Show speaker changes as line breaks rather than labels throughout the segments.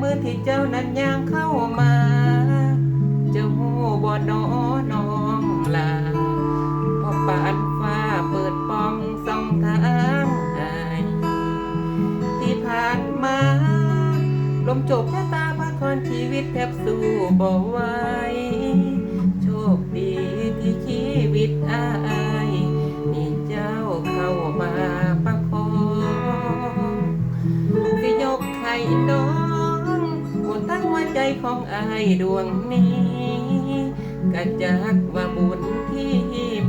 มือที่เจ้านั้นย่างเข้ามา เจ้าหูบ่นอน้องลาพอปานฟ้าเปิดป้องส่องทางใที่ผ่านมา ลมจบชะตาพระคอนชีวิตแทบสู้บ่ไหวโชคดีที่ชีวิตอายมีเจ้าเข้ามาประคองสิยกให้น้อง ใจของอายดวงนี้กะจักว่าบุญที่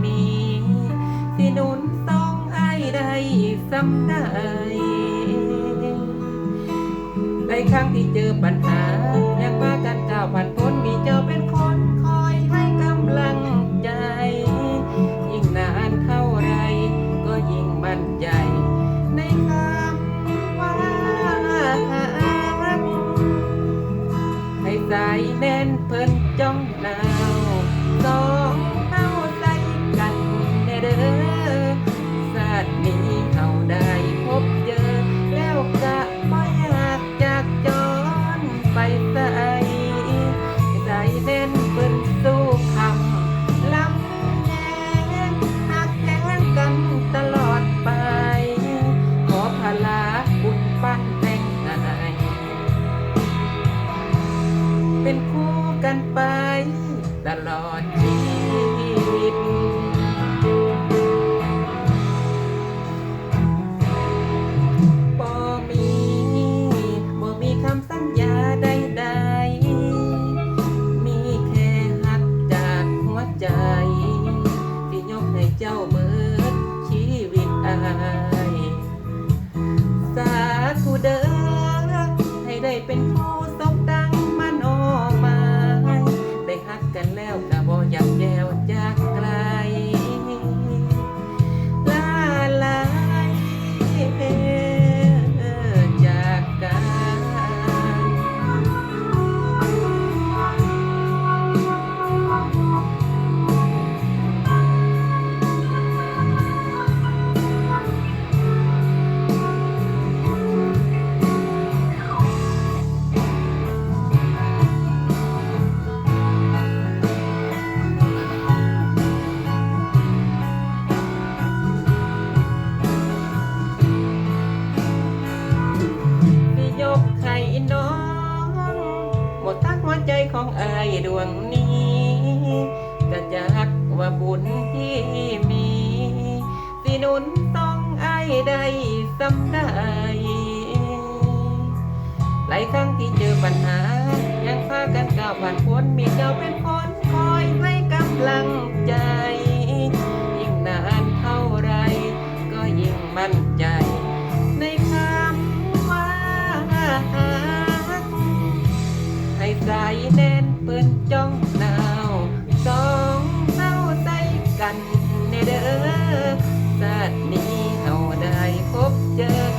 มี สิหนุนต้องอายได้สำได้ในครั้งที่เจอปัญหา ยังว่ากันก้าวผ่านพ้นมีเจ้าเป็นคนคอยให้กำลังใจ ยิ่งนานเท่าไรก็ยิ่งมั่นใจในคำ น กันไปตลอดชีวิตบ่มีบ่มีคำสัญญาใดๆ มีแค่หักจากหัวใจ ที่ยกให้เจ้าเบิดชีวิตอาย สาธุเด้อ กกันแล้วกะบ่อยากแยวจากไกลายดวงนี้ก็จากว่าบุญที่มี สินุนต้องไอได้สำได้หลายครั้งที่เจอปัญหา ยังพากันก้าวผ่านพ้นมีเจ้าเป็นคนคอยให้กำลังใจ ยิ่งนานเท่าไร ก็ยิ่งมั่นใจ ในคำว่า ปิ้นจ้องหนาวสองเศร้าใจกันในเด้อชาตินี้เฮาได้พบเจอ